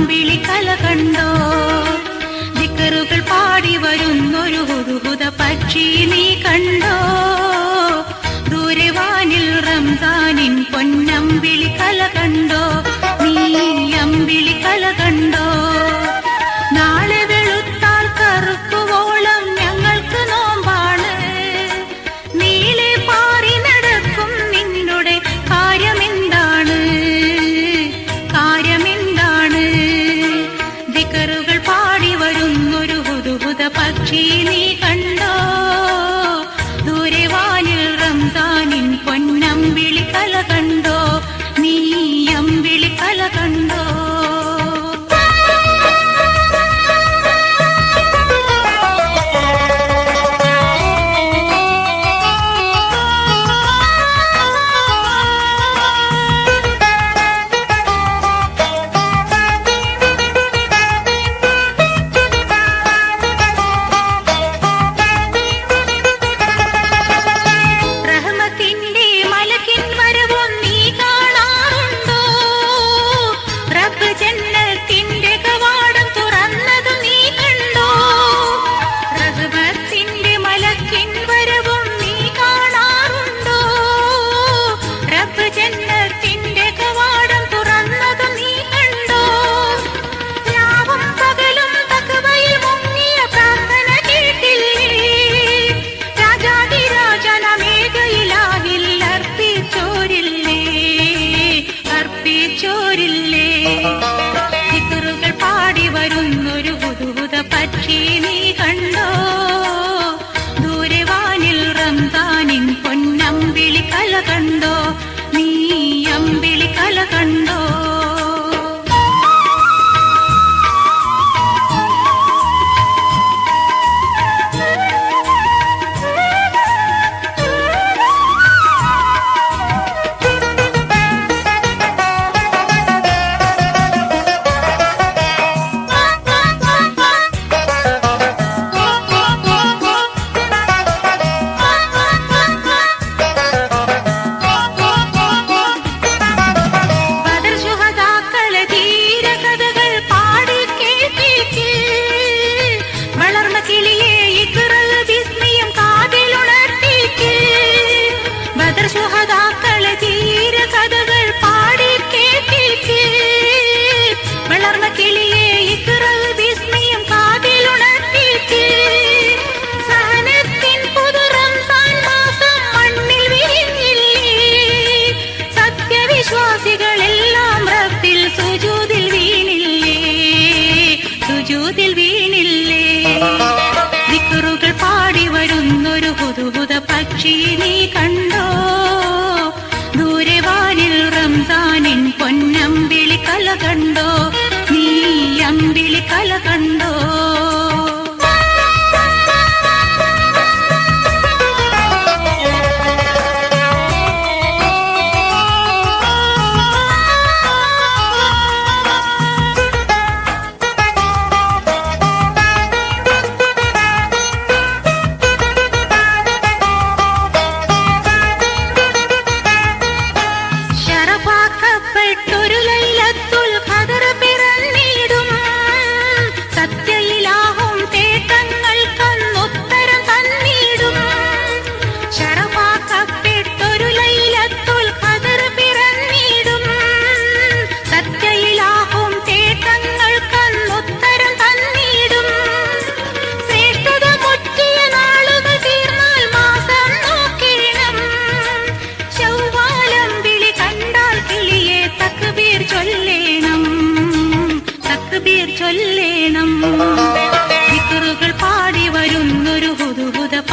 അമ്പിളി കല കണ്ടോ? ദിക്കറുകൾ പാടി വരുന്നൊരു ഹുരുഹുത പക്ഷി നീ കണ്ടോ? ചോരില്ലേ ചിറ്റൂറുകൾ പാടി വരുന്നൊരു പുതുപുത പക്ഷി നീ അന്തർ സുഹതാക്കളെ തീര കഥകൾ പാടി കേട്ടിച്ച് വളർന്ന കിളിയെ വിസ്മയം സഹനത്തിൻ മാസം മണ്ണിൽ പാടി വരുന്നൊരു പുതുപുത പക്ഷി നീ കണ്ണു ഞാനിൻ പൊന്നമ്പിളി കല കണ്ടോ? നീ അമ്പിളി കല കണ്ടോ? ചൊല്ലേണം. തക്ബീർ ചൊല്ലേണം. പാടി വരുന്നൊരു പുതുപുത